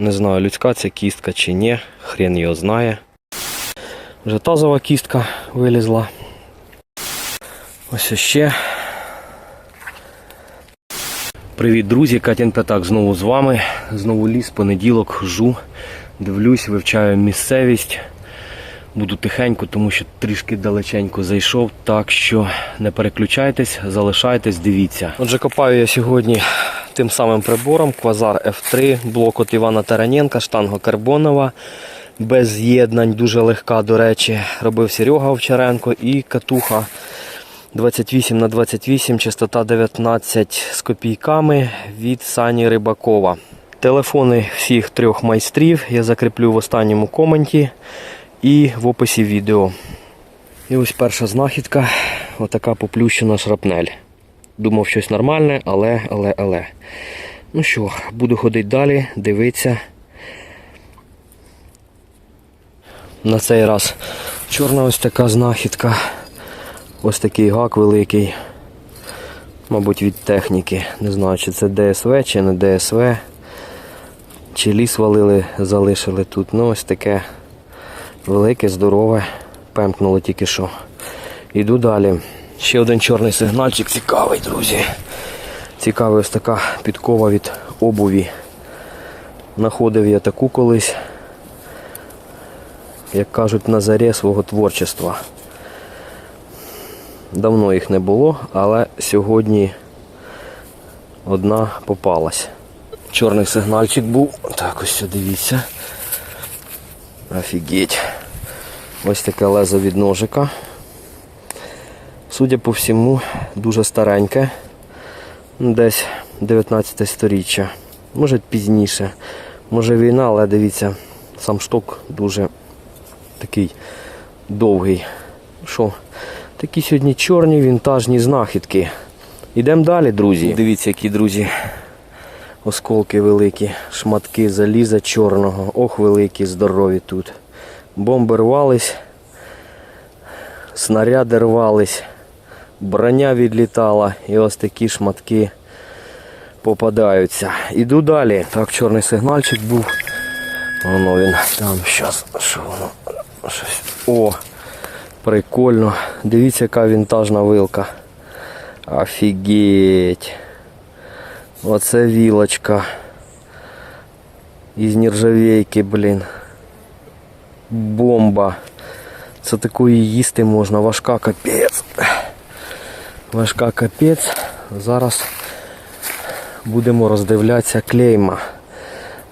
Не знаю, людська це кістка чи ні, хрен його знає. Вже тазова кістка вилізла. Ось ще. Привіт, друзі! Катін П'ятак знову з вами. Знову ліс, понеділок, хожу, дивлюсь, вивчаю місцевість. Буду тихенько, тому що трішки далеченько зайшов. Так що не переключайтесь, залишайтесь, дивіться. Отже, копаю я сьогодні тим самим прибором Квазар F3, блок от Івана Тараненка, штанга карбонова. Без з'єднань, дуже легка, до речі, робив Серега Овчаренко і катуха 28 на 28, частота 19 з копійками від Сані Рибакова. Телефони всіх трьох майстрів я закріплю в останньому коменті і в описі відео. І ось перша знахідка, отака поплющена шрапнель. Думав щось нормальне, але, але, але. Ну що, буду ходити далі, дивитися. На цей раз чорна ось така знахідка. Ось такий гак великий. Мабуть, від техніки. Не знаю, чи це ДСВ, чи не ДСВ. Чи ліс валили, залишили тут. Ну, ось таке велике, здорове. Пемкнуло тільки що. Іду далі. Ще один чорний сигнальчик цікавий, друзі. Цікавий ось така підкова від обуві. Находив я таку колись, як кажуть, на зарі свого творчества. Давно їх не було, але сьогодні одна попалась. Чорний сигнальчик був. Так, ось дивіться. Офігеть. Ось таке лезо від ножика. Судя по всьому, дуже стареньке. Десь 19 сторіччя. Може пізніше. Може війна, але дивіться, сам шток дуже такий довгий. Що? Такі сьогодні чорні вінтажні знахідки. Ідемо далі, друзі. Дивіться, які друзі. Осколки великі, шматки заліза чорного. Ох, великі, здорові тут. Бомби рвались, снаряди рвались, броня відлітала і ось такі шматки попадаються. Іду далі. Так, чорний сигнальчик був. Воно він там щас. Що воно? Щось. О! Прикольно. Дивіться, яка вінтажна вилка. Офігеть. Оце вілочка. Із нержавейки, блін. Бомба. Це такої їсти можна. Важка капець. Важка капець. Зараз будемо роздивлятися клейма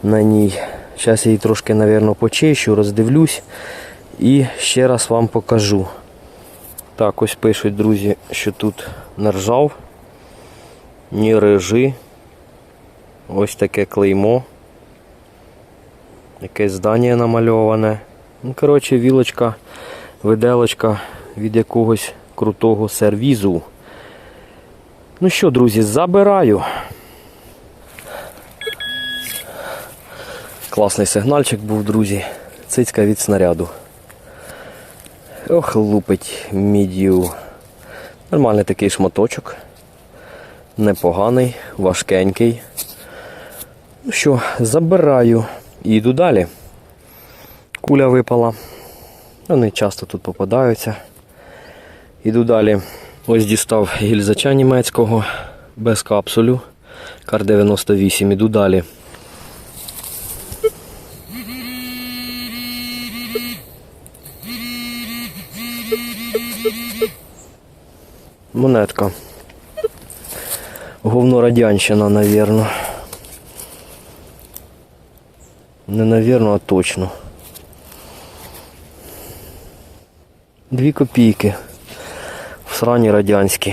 на ній. Зараз я її трошки, мабуть, почищу, роздивлюсь і ще раз вам покажу. Так, ось пишуть, друзі, що тут не ржав, ні режи. Ось таке клеймо. Якесь здання намальоване. Ну, коротше, вілочка, виделочка від якогось крутого сервізу. Ну що, друзі, забираю. Класний сигнальчик був, друзі. Цицька від снаряду. Ох, лупить мідію. Нормальний такий шматочок. Непоганий, важкенький. Ну що, забираю і йду далі. Куля випала. Вони часто тут попадаються. Іду далі. Ось дістав гільзача німецького без капсулю. Кар 98. Іду далі. Монетка. Говно радянщина, навірно. Не навірно, а точно. Дві копійки. Срані радянські.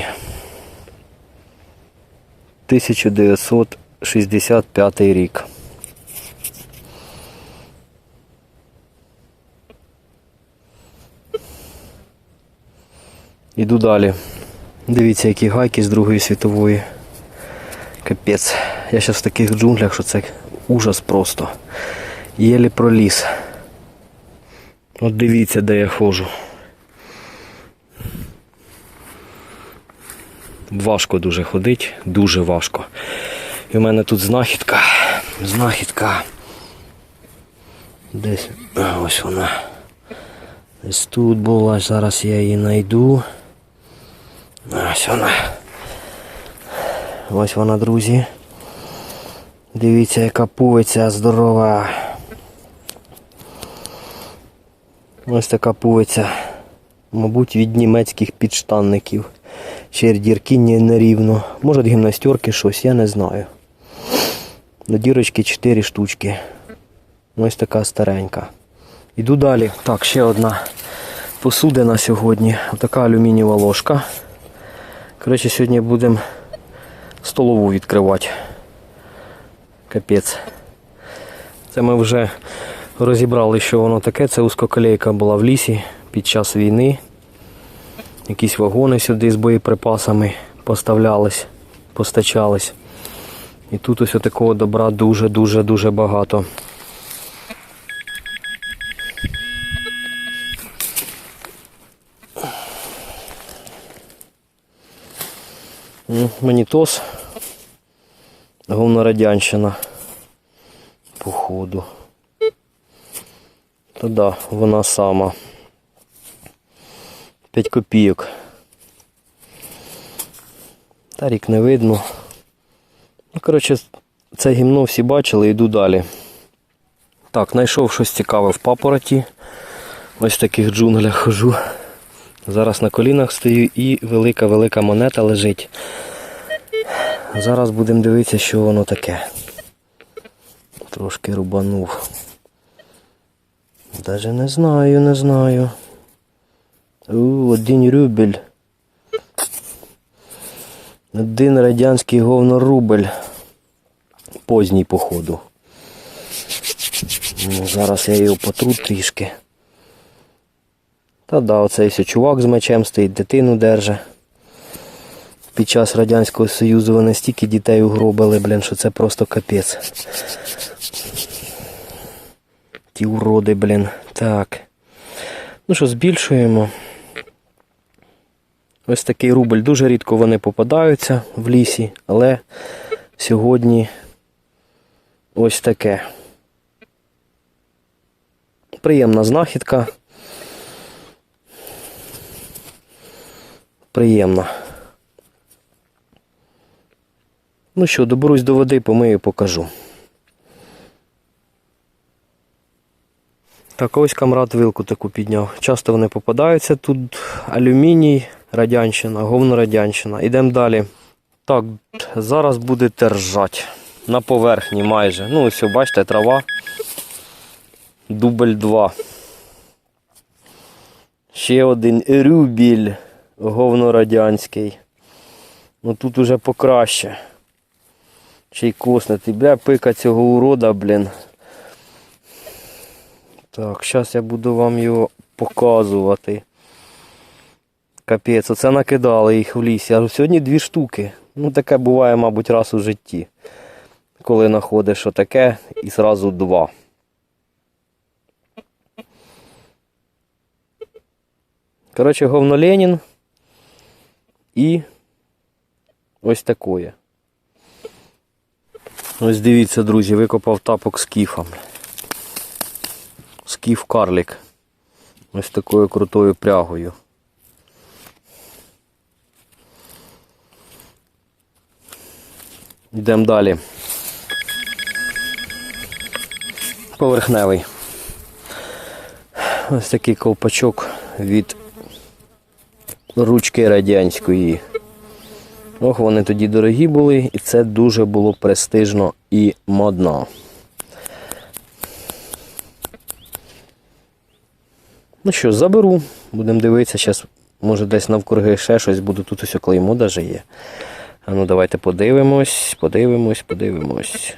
1965 рік. Іду далі. Дивіться, які гайки з Другої світової. Капець. Я зараз в таких джунглях, що це ужас просто. Єлі проліз. От дивіться, де я ходжу. Важко дуже ходить, дуже важко. І в мене тут знахідка. Знахідка. Десь ось вона. Десь тут була, зараз я її знайду. Ось вона. Ось вона, друзі. Дивіться, яка пувиця здорова. Ось така пувиця. Мабуть, від німецьких підштанників. Й дірки нерівно. Може гімнастерки щось, я не знаю. До дірочки 4 штучки. Ось така старенька. Іду далі. Так, ще одна посудина сьогодні. Така алюмінієва ложка. Коротше, сьогодні будемо столову відкривати. Капець. Це ми вже розібрали, що воно таке. Це узкоколейка була в лісі під час війни. Якісь вагони сюди з боєприпасами поставлялись, постачались. І тут ось такого добра дуже-дуже-дуже багато. М, Монітос. Говнорадянщина. Походу. Та да, вона сама. 5 копійок. Та рік не видно. Ну, коротше, це гімно всі бачили, йду далі. Так, знайшов щось цікаве в папороті. Ось в таких джунглях хожу. Зараз на колінах стою і велика-велика монета лежить. Зараз будемо дивитися, що воно таке. Трошки рубанув. Даже не знаю, не знаю. Один рубль. Один радянський говнорубль. Поздній походу. Ну, Зараз я його потру трішки. Та да, оцей все чувак з мечем стоїть, дитину держа. Під час Радянського Союзу вони стільки дітей угробили, блін, що це просто капець. Ті уроди, блін. Так. Ну що, збільшуємо. Ось такий рубль. Дуже рідко вони попадаються в лісі, але сьогодні ось таке. Приємна знахідка. Приємна. Ну що, доберусь до води, помию, покажу. Так, ось камрад вилку таку підняв. Часто вони попадаються. Тут алюміній, радянщина, говно радянщина. Ідемо далі. Так, зараз будете ржати. На поверхні майже. Ну, ось, бачите, трава. Дубль 2. Ще один рюбіль говно радянський. Ну тут уже покраще. Ще й коснути. Бля, пика цього урода, блін. Так, зараз я буду вам його показувати. Капець, оце накидали їх в лісі. А сьогодні дві штуки. Ну таке буває, мабуть, раз у житті. Коли знаходиш отаке і зразу два. Коротше, говно Ленін і ось такое. Ось дивіться, друзі, викопав тапок з кіфом. Скіф карлік. Ось такою крутою прягою. Йдемо далі. Поверхневий. Ось такий ковпачок від ручки радянської. Ох, вони тоді дорогі були, і це дуже було престижно і модно. Ну що, заберу, будемо дивитися, зараз може десь навкруги ще щось буде, тут ось клеймо даже є. А ну давайте подивимось, подивимось, подивимось.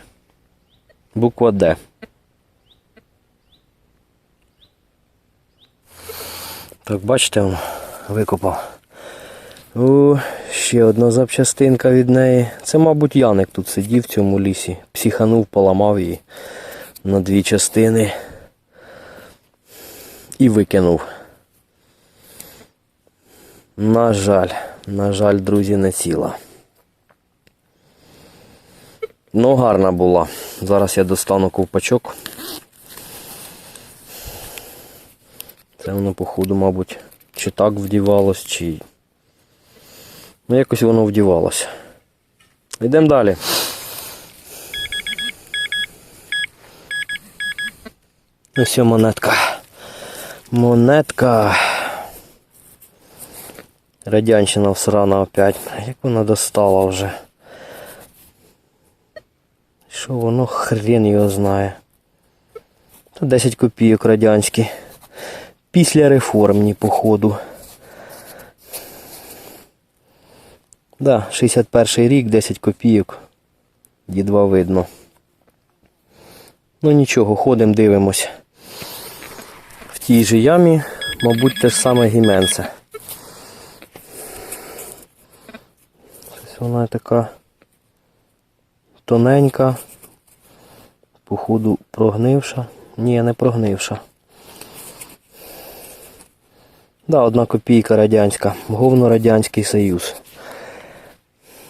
Буква Д. Так, бачите, викопав. О, ще одна запчастинка від неї. Це, мабуть, Яник тут сидів в цьому лісі. Психанув, поламав її на дві частини і викинув. На жаль, на жаль, друзі, не ціла. Ну, гарна була. Зараз я достану ковпачок. Це воно, походу, мабуть, чи так вдівалось, чи. Ну, якось воно вдівалося. Йдемо далі. Ось монетка. Монетка. Радянщина всрана опять. Як вона достала вже. Що воно хрен його знає. Та 10 копійок радянські. Після реформні, походу. Да, 61 рік, 10 копійок. Дідва видно. Ну нічого, ходимо, дивимось. В тій же ямі, мабуть, те ж саме гіменце. Щось вона така тоненька, походу прогнивша. Ні, не прогнивша. Да, одна копійка радянська. Говно Радянський Союз.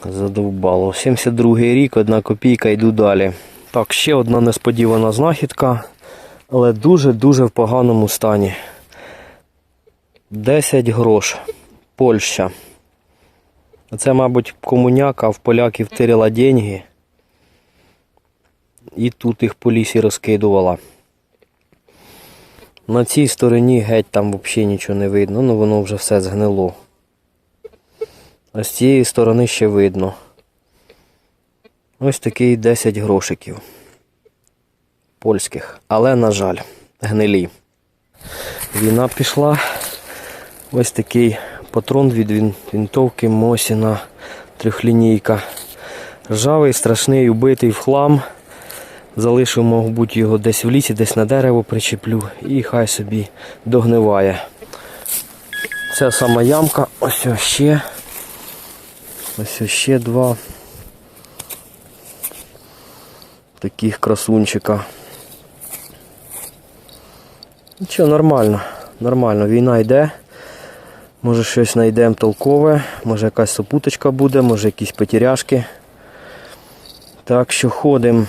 Задовбало. 72-й рік, одна копійка, йду далі. Так, ще одна несподівана знахідка, але дуже-дуже в поганому стані. 10 грош. Польща. Це, мабуть, комуняка в поляків тирила деньги. І тут їх по лісі розкидувала. На цій стороні геть там взагалі нічого не видно, ну воно вже все згнило. А з цієї сторони ще видно. Ось такий 10 грошиків. Польських. Але, на жаль, гнилі. Війна пішла. Ось такий патрон від вінтовки Мосіна трьохлінійка. Ржавий, страшний, убитий в хлам. Залишив, мабуть, його десь в лісі, десь на дерево причеплю і хай собі догниває. Це сама ямка, ось ще. Ось ще два. Таких красунчика. Нічого, нормально, нормально, війна йде. Може щось знайдемо толкове, може якась сопуточка буде, може якісь потеряшки. Так що ходимо.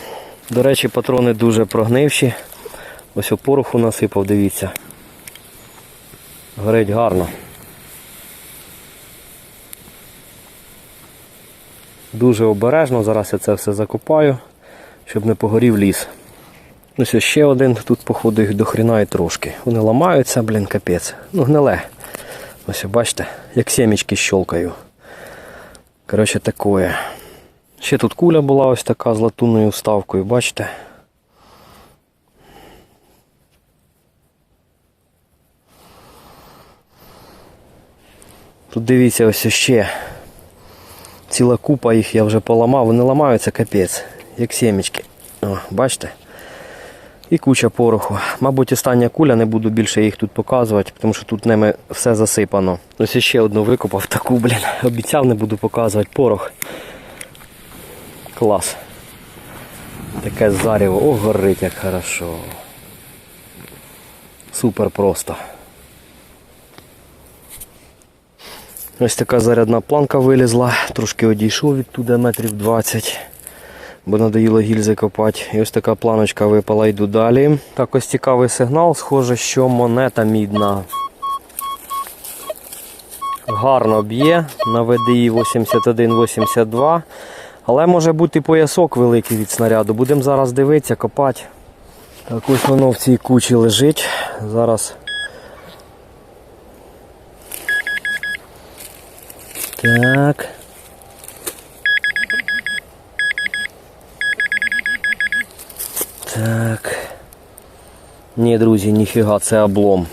До речі, патрони дуже прогнивші. Ось пороху насипав, дивіться. Горить гарно. Дуже обережно, зараз я це все закопаю, щоб не погорів ліс. Ось ще один, тут, походу, їх до хрена і трошки. Вони ламаються, блін, капець. Ну, гниле. Ось бачите, як сімечки щелкаю. Коротше, такое. Ще тут куля була ось така з латунною вставкою, бачите? Тут дивіться ось ще. Ціла купа їх я вже поламав, вони ламаються капець, як сімечки. О, бачите? І куча пороху. Мабуть, остання куля, не буду більше їх тут показувати, тому що тут ними все засипано. Ось ще одну викопав таку, блін. Обіцяв, не буду показувати порох. Клас. Таке заріво. О, горить як хорошо. Супер просто. Ось така зарядна планка вилізла, трошки одійшов відтуди метрів 20, бо надоїло гільзи копати. І ось така планочка випала, йду далі. Так ось цікавий сигнал, схоже, що монета мідна. Гарно б'є на VDI 81-82. Але може бути поясок великий від снаряду. Будемо зараз дивитися, копати. Так ось воно в цій кучі лежить. Зараз. Так. Так. Ні, друзі, ніфіга, це облом.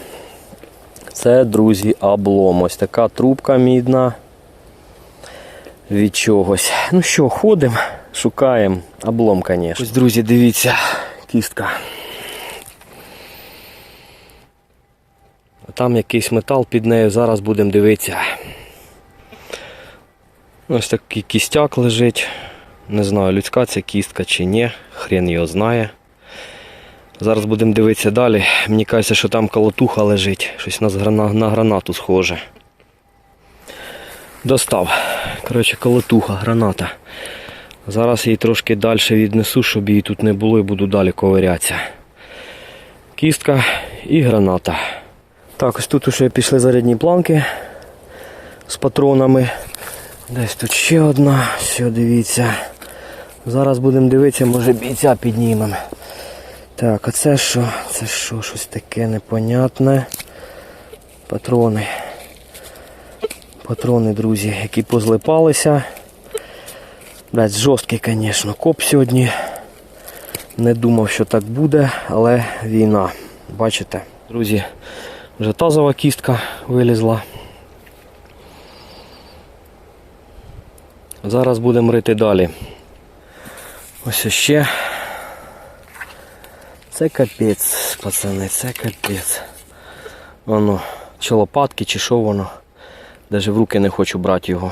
Це, друзі, облом. Ось така трубка мідна від чогось. Ну що, ходимо, шукаємо. Облом, звісно. Ось, друзі, дивіться, кістка. Там якийсь метал під нею, зараз будемо дивитися. Ось такий кістяк лежить. Не знаю, людська це кістка чи ні, хрен його знає. Зараз будемо дивитися далі. Мені кажеться, що там колотуха лежить. Щось на гранату схоже. Достав. Коротше, колотуха, граната. Зараз її трошки далі віднесу, щоб її тут не було і буду далі ковирятися. Кістка і граната. Так, ось тут уже пішли зарядні планки з патронами. Десь тут ще одна. Все, дивіться. Зараз будемо дивитися, може бійця піднімемо. Так, а це що? Це що? Щось таке непонятне. Патрони. Патрони, друзі, які позлипалися. Блять, жорсткий, звісно, коп сьогодні. Не думав, що так буде, але війна. Бачите, друзі, вже тазова кістка вилізла. Зараз будемо рити далі. Ось ще. Це капець, пацани, це капець. Воно, чи лопатки, чи що воно. Навіть в руки не хочу брати його.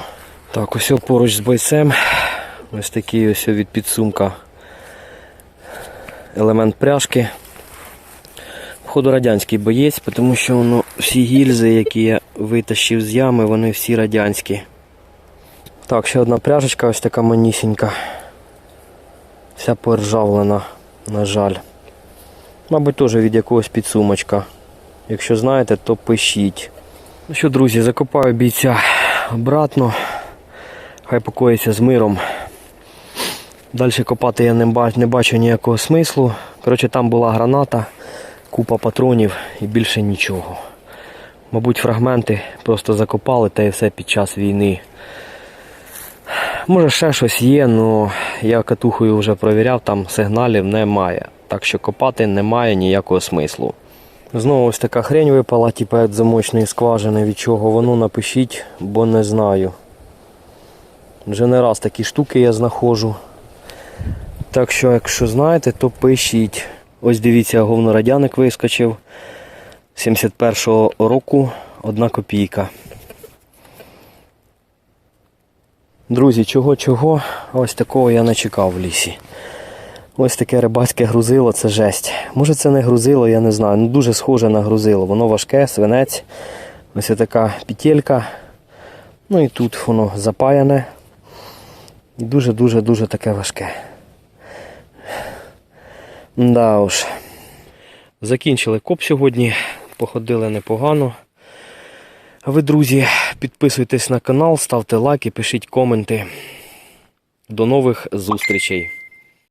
Так, ось поруч з бойцем. Ось такий ось від підсумка елемент пряжки. Походу радянський боєць, тому що воно, всі гільзи, які я витащив з ями, вони всі радянські. Так, ще одна пряжечка ось така манісінька. Вся поржавлена, на жаль. Мабуть, теж від якогось підсумочка. Якщо знаєте, то пишіть. Ну що, друзі, закопаю бійця обратно. Хай покоїться з миром. Далі копати я не бачу, ніякого смислу. Коротше, там була граната, купа патронів і більше нічого. Мабуть, фрагменти просто закопали та і все під час війни. Може ще щось є, але я катухою вже провіряв, там сигналів немає. Так що копати немає ніякого смислу. Знову ось така хрень випала, типу від замочної скважини, від чого воно напишіть, бо не знаю. Вже не раз такі штуки я знаходжу. Так що, якщо знаєте, то пишіть. Ось дивіться, говнорадяник вискочив. 71-го року одна копійка. Друзі, чого-чого, ось такого я не чекав в лісі. Ось таке рибацьке грузило, це жесть. Може це не грузило, я не знаю. Ну дуже схоже на грузило. Воно важке, свинець. Ось така петелька. Ну і тут воно запаяне. І дуже-дуже-дуже таке важке. Да уж. Закінчили коп сьогодні, походили непогано. А ви, друзі, підписуйтесь на канал, ставте лайки, пишіть коменти. До нових зустрічей!